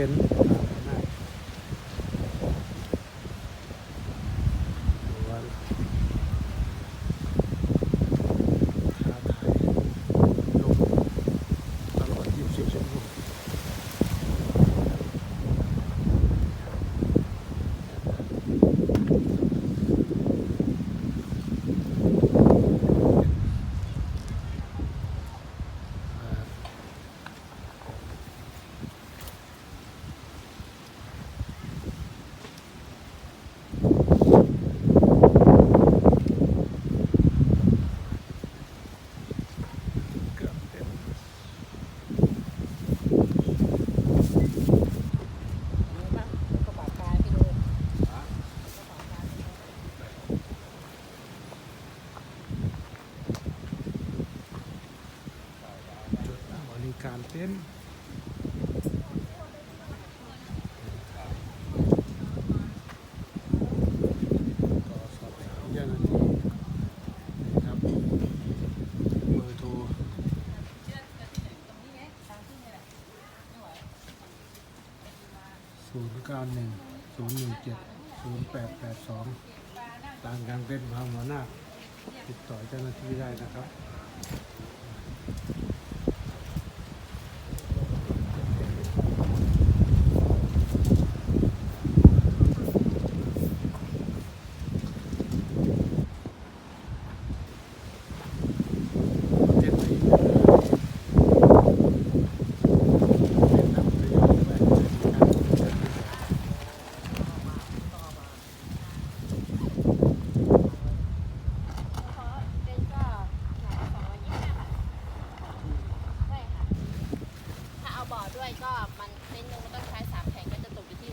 ต็นท์ดูว่าท้าทายลมตลอด24ชั่วโมง เกือบเต็ม กระเป๋ากายพี่ดูกระเป๋ากายพี่ดู จุดบริการเต็นท์ก็สอบถามเจ้าหน้าที่นะครับ เบอร์โทรศูนย์เก้าหนึ่งศูนย์หนึ่งเจ็ดศูนย์แปดแปดสองต่ามกลางเต้นพาหัวหน้าติดต่อเจ้าหน้าที่ได้นะครับ เต้นไหนเต้นน้ำเรือไปนะครับ เพราะเป็นก็หลายสองร้อยยี่สิบห้าบาทใช่ค่ะ ถ้าเอาบ่อ ด้วยก็มันเล่นนึงมันต้องใช้สามแผงก็จะตกอยู่ที่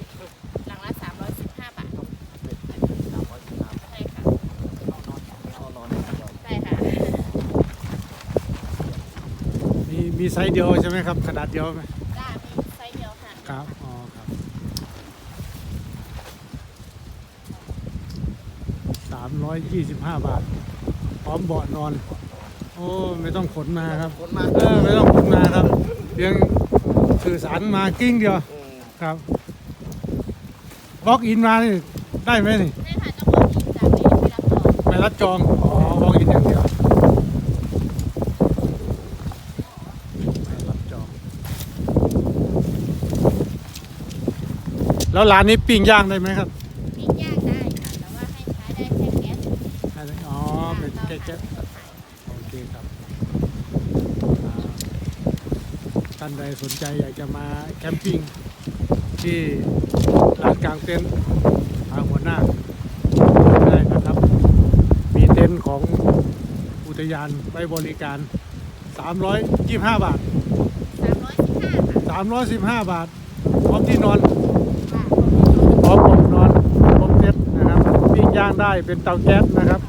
หลังละสามร้อยสิบห้าบาทใช่ค่ะใช่ค่ะมีมีไซส์เดียวใช่ไหมครับ ขนาดเดียวไหมจ้ามีไซส์เดียวค่ะครับอ๋อครับสามร้อยยี่สิบห้าบาท พร้อมเบาะนอน โอ้ ไม่ต้องขนมาครับคนมา เออ ไม่ต้องขนมาครับเพียง สื่อสารมากิ้งเดียวครับบล็อกอินมานี่ได้ไหมนี่ใช่ค่ะต้องบอกอีกจากนี้ไปรับต่อไม่รับจองอ๋อบล็อกอินอย่างเดียวไม่รับจองแล้วร้านนี้ปิ้งย่างได้ไหมครับปิ้งย่างได้ค่ะแต่ว่าให้ใช้ได้แค่แก๊สได้ไหมอ๋อเป็นแก๊สโอเคครับอ่าท่านใดสนใจอยากจะมาแคมปิ้งที่ลานกลางเต็นท์ทางหัวหน้าได้นะครับ มีเต็นท์ของอุทยานไว้บริการ 325 บาทสามร้อยสิบห้าค่ะ315 บาทพร้อมที่นอนค่ะพร้อมผมนอนพร้อมเซ็ตนะครับปิ้งย่างได้เป็นเตาแก๊สนะครับ